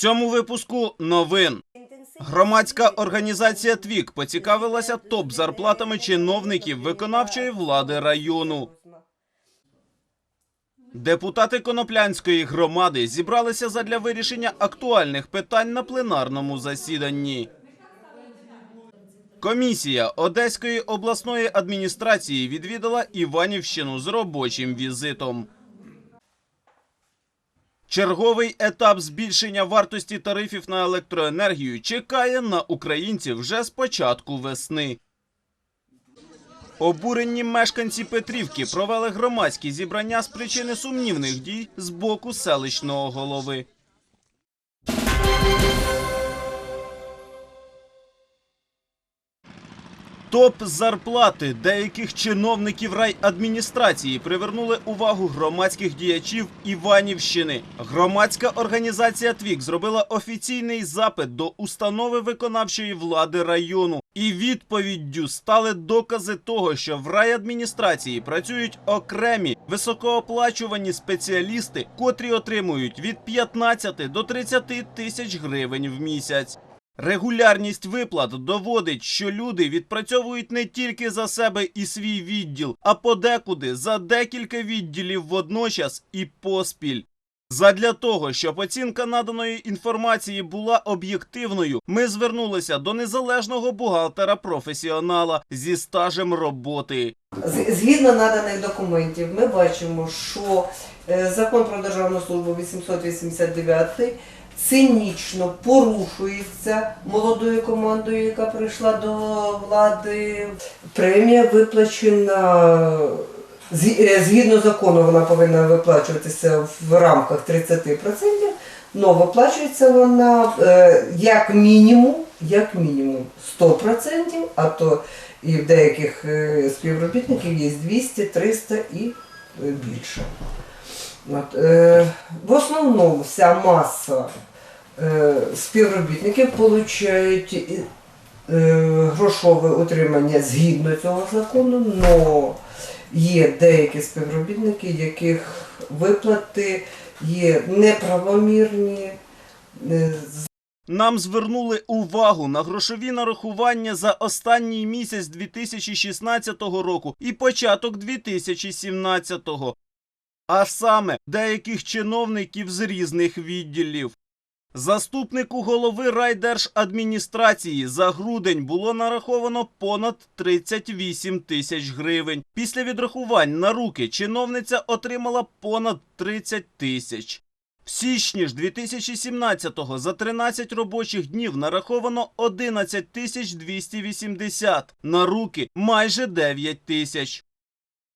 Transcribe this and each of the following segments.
цьому випуску новин. Громадська організація ТВІК поцікавилася топ-зарплатами чиновників виконавчої влади району. Депутати Коноплянської громади зібралися задля вирішення актуальних питань на пленарному засіданні. Комісія Одеської обласної адміністрації відвідала Іванівщину з робочим візитом. Черговий етап збільшення вартості тарифів на електроенергію чекає на українців вже з початку весни. Обурені мешканці Петрівки провели громадські зібрання з причини сумнівних дій з боку селищного голови. Топ зарплати деяких чиновників райадміністрації привернули увагу громадських діячів Іванівщини. Громадська організація ТВІК зробила офіційний запит до установи виконавчої влади району. І відповіддю стали докази того, що в райадміністрації працюють окремі високооплачувані спеціалісти, котрі отримують від 15 до 30 тисяч гривень в місяць. Регулярність виплат доводить, що люди відпрацьовують не тільки за себе і свій відділ, а подекуди за декілька відділів водночас і поспіль. Задля того, щоб оцінка наданої інформації була об'єктивною, ми звернулися до незалежного бухгалтера-професіонала зі стажем роботи. Згідно наданих документів, ми бачимо, що е, закон про державну службу 889 цинічно порушується молодою командою, яка прийшла до влади. Премія виплачена е, згідно закону, вона повинна виплачуватися в рамках 30%, але виплачується вона е, як мінімум, як мінімум 100%, а то і в деяких е, співробітників є 200, 300 і більше. От, е, в основному вся маса е, співробітників отримують е, грошове утримання згідно цього закону, але є деякі співробітники, яких виплати є неправомірні. е, Нам звернули увагу на грошові нарахування за останній місяць 2016 року і початок 2017, а саме деяких чиновників з різних відділів. Заступнику голови райдержадміністрації за грудень було нараховано понад 38 тисяч гривень. Після відрахувань на руки чиновниця отримала понад 30 тисяч. В січні ж 2017-го за 13 робочих днів нараховано 11 тисяч 280, на руки майже 9 тисяч.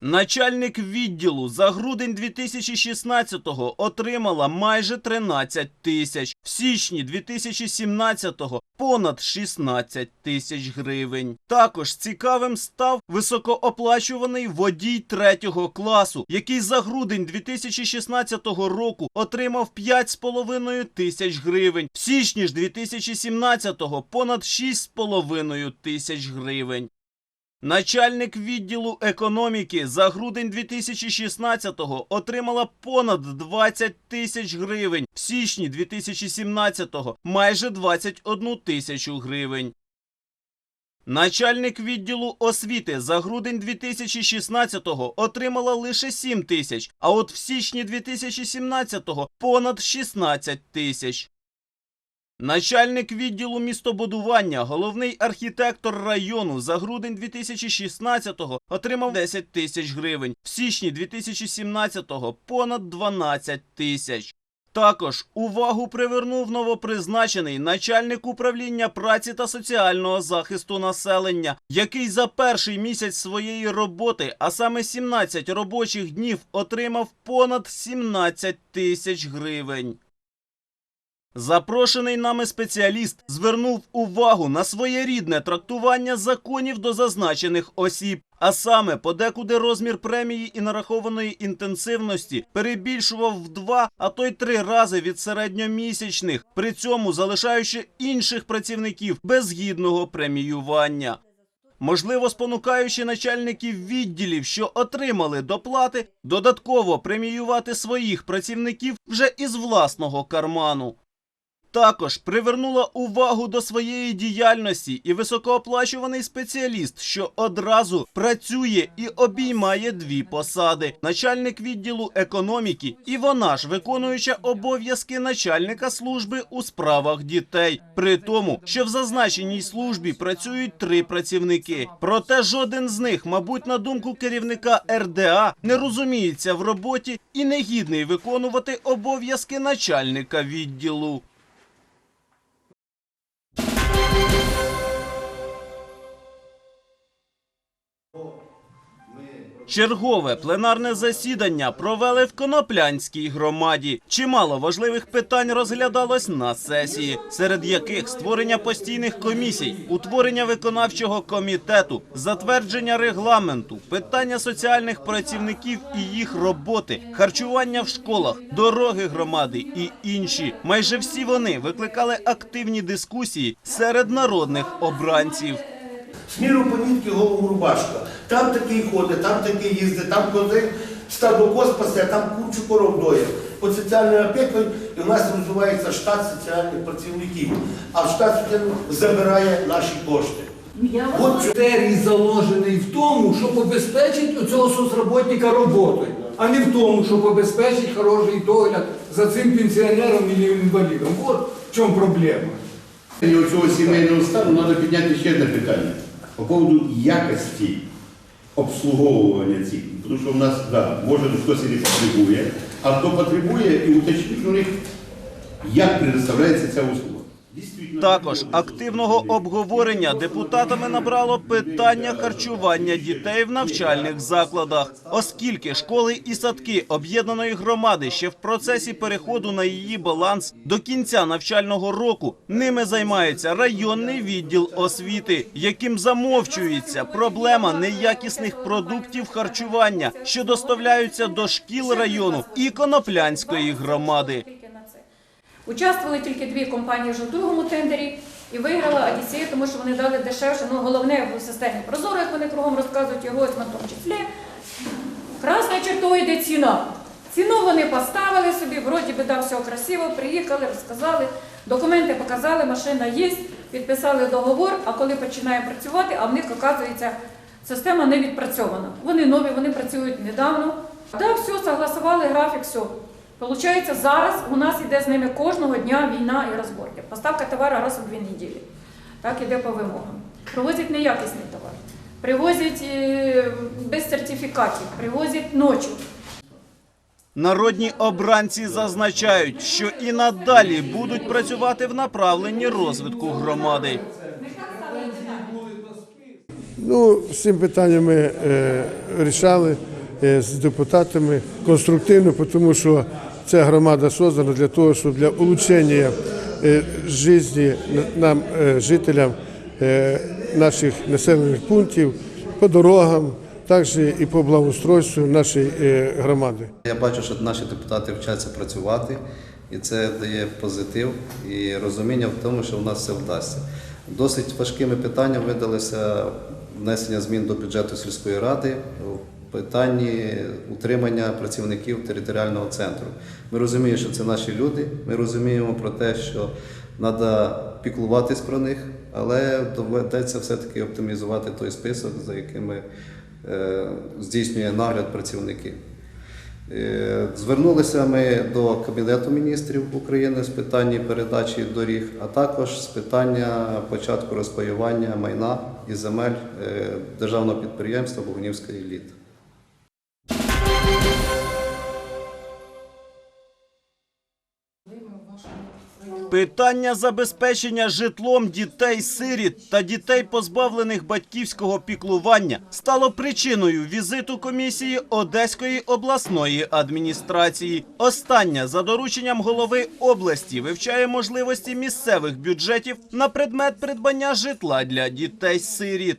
Начальник відділу за грудень 2016-го отримала майже 13 тисяч, в січні 2017-го понад 16 тисяч гривень. Також цікавим став високооплачуваний водій третього класу, який за грудень 2016 року отримав 5,5 тисяч гривень, в січні ж 2017-го понад 6,5 тисяч гривень. Начальник відділу економіки за грудень 2016-го отримала понад 20 тисяч гривень, в січні 2017-го майже 21 тисячу гривень. Начальник відділу освіти за грудень 2016-го отримала лише 7 тисяч, а от в січні 2017-го понад 16 тисяч. Начальник відділу містобудування, головний архітектор району за грудень 2016-го отримав 10 тисяч гривень, в січні 2017-го понад 12 тисяч. Також увагу привернув новопризначений начальник управління праці та соціального захисту населення, який за перший місяць своєї роботи, а саме 17 робочих днів, отримав понад 17 тисяч гривень. Запрошений нами спеціаліст звернув увагу на своєрідне трактування законів до зазначених осіб, а саме подекуди розмір премії і нарахованої інтенсивності перебільшував в два, а то й три рази від середньомісячних, при цьому залишаючи інших працівників без гідного преміювання. Можливо, спонукаючи начальників відділів, що отримали доплати, додатково преміювати своїх працівників вже із власного карману. Також привернула увагу до своєї діяльності і високооплачуваний спеціаліст, що одразу працює і обіймає дві посади: начальник відділу економіки, і вона ж виконуюча обов'язки начальника служби у справах дітей. При тому, що в зазначеній службі працюють три працівники. Проте жоден з них, мабуть, на думку керівника РДА, не розуміється в роботі і не гідний виконувати обов'язки начальника відділу. Чергове пленарне засідання провели в Коноплянській громаді. Чимало важливих питань розглядалось на сесії, серед яких створення постійних комісій, утворення виконавчого комітету, затвердження регламенту, питання соціальних працівників і їх роботи, харчування в школах, дороги громади і інші. Майже всі вони викликали активні дискусії серед народних обранців. Сміру помітки голову рубашка. Там такий ходить, там такий їздить, там кози стадо пасе, там кучу коров доє. Під соціальною опікою і в нас розвивається штат соціальних працівників. А штат забирає наші кошти. От критерій заложений в тому, щоб обезпечити цього соцработника роботою, а не в тому, щоб обезпечити хороший догляд за цим пенсіонером і інвалідом. От в чому проблема. І оцього сімейного стану треба підняти ще одне питання по поводу якості обслуговування цих. Тому що в нас, да, може хтось і не потребує, а хто потребує і уточніть у них, як предоставляється ця услуга. Також активного обговорення депутатами набрало питання харчування дітей в навчальних закладах, оскільки школи і садки об'єднаної громади ще в процесі переходу на її баланс до кінця навчального року ними займається районний відділ освіти, яким замовчується проблема неякісних продуктів харчування, що доставляються до шкіл району і коноплянської громади. Участвували тільки дві компанії вже в другому тендері і виграла Одіссея, тому що вони дали дешевше. Ну, головне в системі Прозоро, як вони кругом розказують, його ось на тому числі. Красною чертою йде ціна. Ціну вони поставили собі, вроді би да, все красиво, приїхали, розказали, документи показали, машина є, підписали договор, а коли починає працювати, а в них, оказується, система не відпрацьована. Вони нові, вони працюють недавно. Да, все, согласували графік, все. Получається, зараз у нас йде з ними кожного дня війна і розборки. Поставка товару раз у дві неділі. Так іде по вимогам. Привозять неякісний товар, привозять е, без сертифікатів, привозять ночі. Народні обранці зазначають, що і надалі будуть працювати в направленні розвитку громади. Ну, з цим питанням ми е, рішали е, з депутатами конструктивно, тому що ця громада создана для того, щоб для улучшення е, житті нам, е, жителям е, наших населених пунктів по дорогам, також і по благоустройству нашої громади. Я бачу, що наші депутати вчаться працювати, і це дає позитив і розуміння в тому, що в нас все вдасться. Досить важкими питаннями видалися внесення змін до бюджету сільської ради питанні утримання працівників територіального центру. Ми розуміємо, що це наші люди. Ми розуміємо про те, що треба піклуватись про них, але доведеться все-таки оптимізувати той список, за якими е, здійснює нагляд працівників. Е, Звернулися ми до Кабінету міністрів України з питання передачі доріг, а також з питання початку розпаювання майна і земель е, державного підприємства Богунівська еліта. Питання забезпечення житлом дітей-сиріт та дітей, позбавлених батьківського піклування, стало причиною візиту комісії Одеської обласної адміністрації. Остання за дорученням голови області вивчає можливості місцевих бюджетів на предмет придбання житла для дітей-сиріт.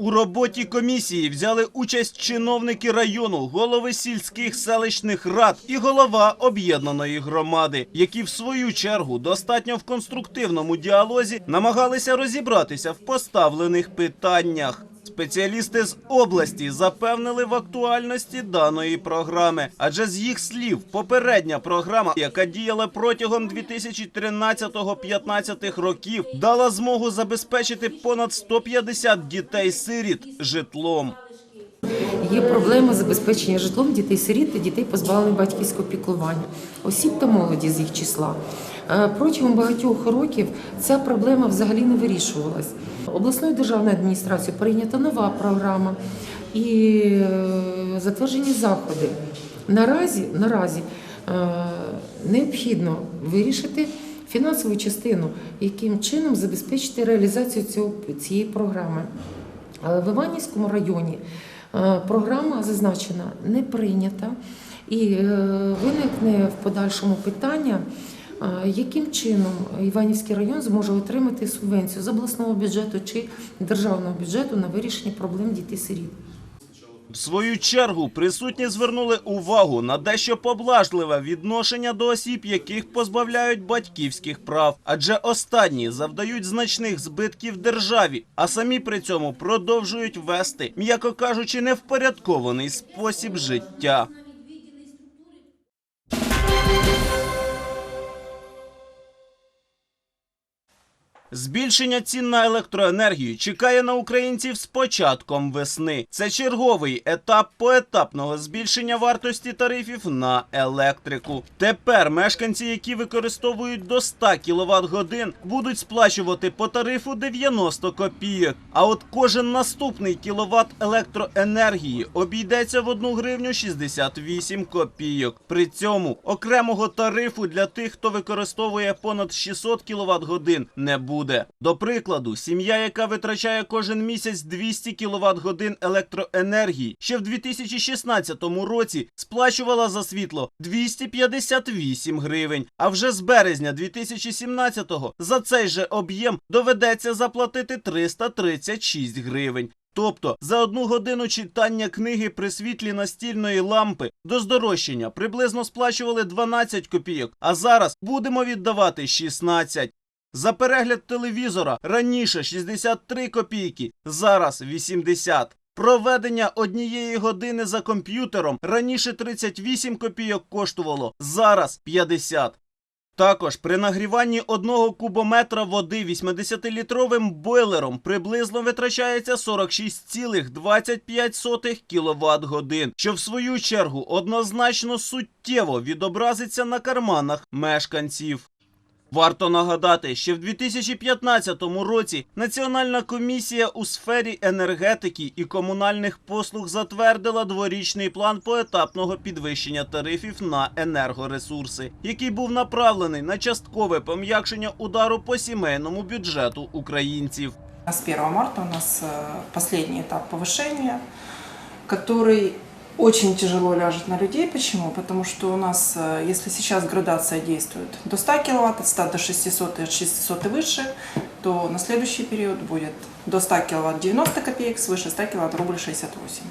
У роботі комісії взяли участь чиновники району, голови сільських селищних рад і голова об'єднаної громади, які в свою чергу достатньо в конструктивному діалозі намагалися розібратися в поставлених питаннях. Спеціалісти з області запевнили в актуальності даної програми, адже з їх слів, попередня програма, яка діяла протягом 2013-15 років, дала змогу забезпечити понад 150 дітей-сиріт житлом. Є проблема забезпечення житлом дітей-сиріт та дітей позбавлених батьківського піклування, осіб та молоді з їх числа. Е, Протягом багатьох років ця проблема взагалі не вирішувалась. Обласною державною адміністрацією прийнята нова програма і е, затверджені заходи. Наразі, наразі е, необхідно вирішити фінансову частину, яким чином забезпечити реалізацію цього, цієї програми. Але в Іванівському районі програма зазначена не прийнята, і виникне в подальшому питання, яким чином Іванівський район зможе отримати субвенцію з обласного бюджету чи державного бюджету на вирішення проблем дітей-сиріт. В свою чергу присутні звернули увагу на дещо поблажливе відношення до осіб, яких позбавляють батьківських прав, адже останні завдають значних збитків державі, а самі при цьому продовжують вести, м'яко кажучи, невпорядкований спосіб життя. Збільшення цін на електроенергію чекає на українців з початком весни. Це черговий етап поетапного збільшення вартості тарифів на електрику. Тепер мешканці, які використовують до 100 кВт годин, будуть сплачувати по тарифу 90 копійок. А от кожен наступний кіловат електроенергії обійдеться в 1 гривню 68 копійок. При цьому окремого тарифу для тих, хто використовує понад 600 кВт годин, не буде. До прикладу, сім'я, яка витрачає кожен місяць 200 кВт годин електроенергії, ще в 2016 році сплачувала за світло 258 гривень. А вже з березня 2017-го за цей же об'єм доведеться заплатити 336 гривень. Тобто за одну годину читання книги при світлі настільної лампи до здорожчання приблизно сплачували 12 копійок, а зараз будемо віддавати 16. За перегляд телевізора раніше 63 копійки, зараз 80. Проведення однієї години за комп'ютером раніше 38 копійок коштувало, зараз 50. Також при нагріванні одного кубометра води 80-літровим бойлером приблизно витрачається 46,25 кВт годин, що в свою чергу однозначно суттєво відобразиться на карманах мешканців. Варто нагадати, що в 2015 році Національна комісія у сфері енергетики і комунальних послуг затвердила дворічний план поетапного підвищення тарифів на енергоресурси, який був направлений на часткове пом'якшення удару по сімейному бюджету українців. С 1 марта у нас э, последний этап повышения, который очень тяжело ляжет на людей. Почему? Потому что у нас, э, если сейчас градация действует до 100 кВт, от 100 до 600 и от 600 и выше, то на следующий период будет до 100 кВт 90 копеек, свыше 100 кВт рубль 68.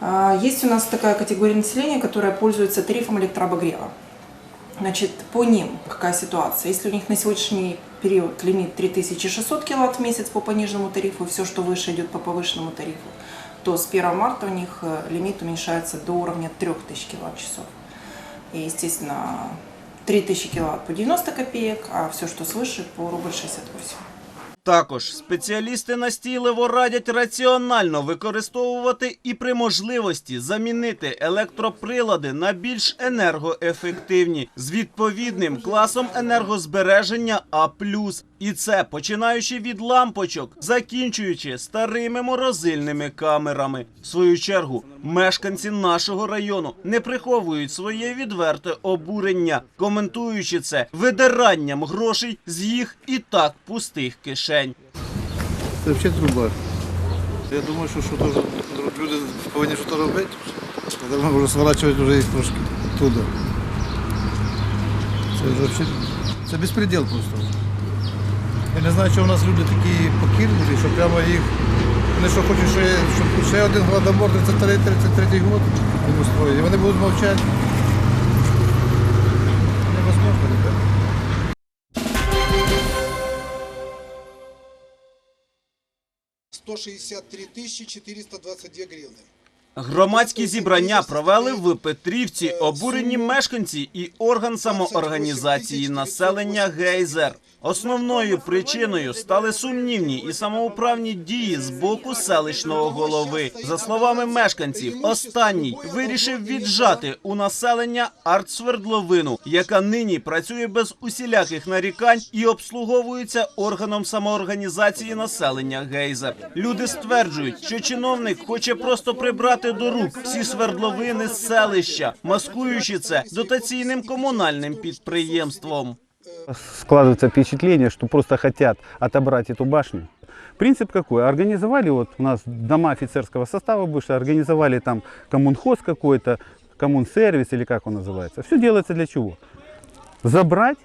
А, Есть у нас такая категория населения, которая пользуется тарифом электрообогрева. Значит, по ним какая ситуация? Если у них на сегодняшний период лимит 3600 кВт в месяц по пониженному тарифу, все, что выше идет по повышенному тарифу, то с 1 марта у них э, лимит уменьшается до уровня 3000 кВт-часов. И, естественно, 3000 кВт по 90 копеек, а все, что свыше, по рубль 68. Також спеціалісти настійливо радять раціонально використовувати і при можливості замінити електроприлади на більш енергоефективні з відповідним класом енергозбереження А+. І це починаючи від лампочок, закінчуючи старими морозильними камерами. В свою чергу, мешканці нашого району не приховують своє відверте обурення, коментуючи це видиранням грошей з їх і так пустих кишень. Це взагалі труба. Я думаю, що, що дуже, люди повинні щось робити. Треба вже сворачувати вже їх трошки туди. Це вже взагалі, це безпреділ просто. Я не знаю, що у нас люди такі покірливі, що прямо їх. Вони що хочуть, щоб ще один гладомор 33-33 год йому строїть. І вони будуть мовчати. 163 тысячи 422 гривни. Громадські зібрання провели в Петрівці обурені мешканці і орган самоорганізації населення Гейзер. Основною причиною стали сумнівні і самоуправні дії з боку селищного голови. За словами мешканців, останній вирішив віджати у населення артсвердловину, яка нині працює без усіляких нарікань і обслуговується органом самоорганізації населення Гейзер. Люди стверджують, що чиновник хоче просто прибрати до рук всі свердловини з селища, маскуючи це дотаційним комунальним підприємством. Складывается впечатление, что просто хотят отобрать эту башню. Принцип какой? Организовали, вот у нас дома офицерского состава бывшие, организовали там коммунхоз какой-то, коммунсервис или как он называется. Все делается для чего? Забрать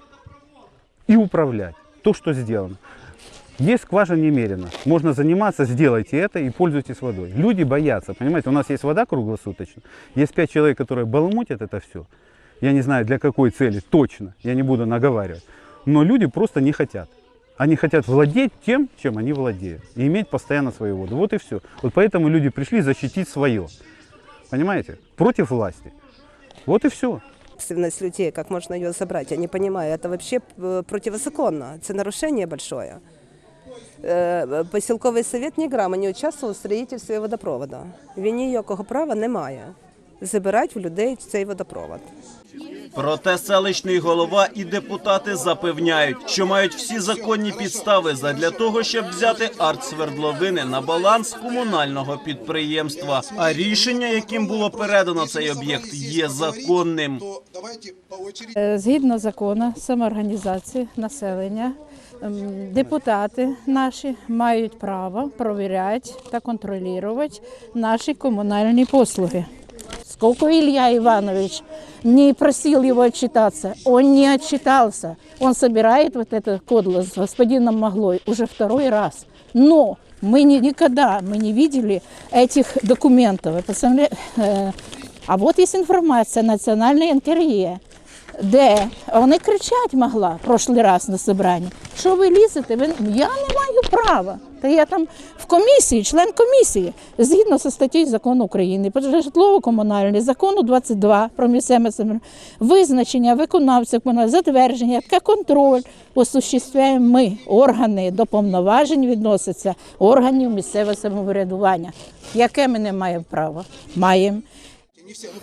и управлять. То, что сделано. Есть скважина немерено. Можно заниматься, сделайте это и пользуйтесь водой. Люди боятся, понимаете, у нас есть вода круглосуточно. Есть пять человек, которые баламутят это все. Я не знаю для какой цели, точно, я не буду наговаривать. Но люди просто не хотят. Они хотят владеть тем, чем они владеют. И иметь постоянно свою воду. Вот и все. Вот поэтому люди пришли защитить свое. Понимаете? Против власти. Вот и все. собственность людей, как можно ее забрать, я не понимаю. Это вообще э, противозаконно, это нарушение большое. Е, Поселковий совет ні грама не участвував у строїтельстві водопроводу. Він ніякого права не має забирати в людей цей водопровод. Проте селищний голова і депутати запевняють, що мають всі законні підстави задля того, щоб взяти артсвердловини на баланс комунального підприємства. А рішення, яким було передано цей об'єкт, є законним. Е, Згідно закону самоорганізації населення, ем, депутати наші мають право провіряти та контролювати наші комунальні послуги. Сколько Илья Иванович не просил его отчитаться, он не отчитался. Он собирает вот это кодло с господином Маглой уже второй раз. Но мы ни- никогда мы не видели этих документов. Вы представля- э, А вот есть информация национальной интерье, де вони кричать могла прошлий раз на собранні. Що ви лізете? Ви я не маю права. Та я там в комісії, член комісії, згідно зі статтею закону України, про житлово-комунальний, закону 22 про місцеве визначення виконавця затвердження та контроль осуществляємо ми, органи до повноважень відносяться органів місцевого самоврядування. Яке ми не маємо права? Маємо.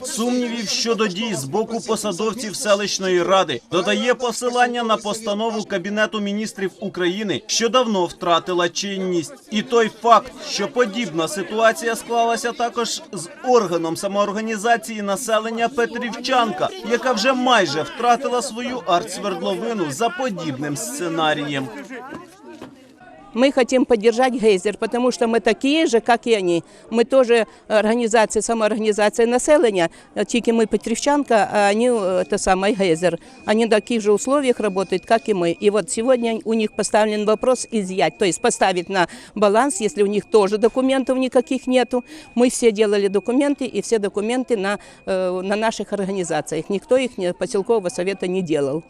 Сумнівів щодо дій з боку посадовців селищної ради додає посилання на постанову Кабінету міністрів України, що давно втратила чинність, і той факт, що подібна ситуація склалася також з органом самоорганізації населення Петрівчанка, яка вже майже втратила свою артсвердловину за подібним сценарієм. Мы хотим поддержать Гейзер, потому что мы такие же, как и они. Мы тоже организация, самоорганизация населения, тільки мы Петрівчанка, а они э, это самое Гейзер. Они в таких же условиях работают, как и мы. И вот сегодня у них поставлен вопрос изъять, то есть поставить на баланс, если у них тоже документов никаких нету. Мы все делали документы, и все документы на, э, на наших организациях. Никто их не- поселкового совета не делал.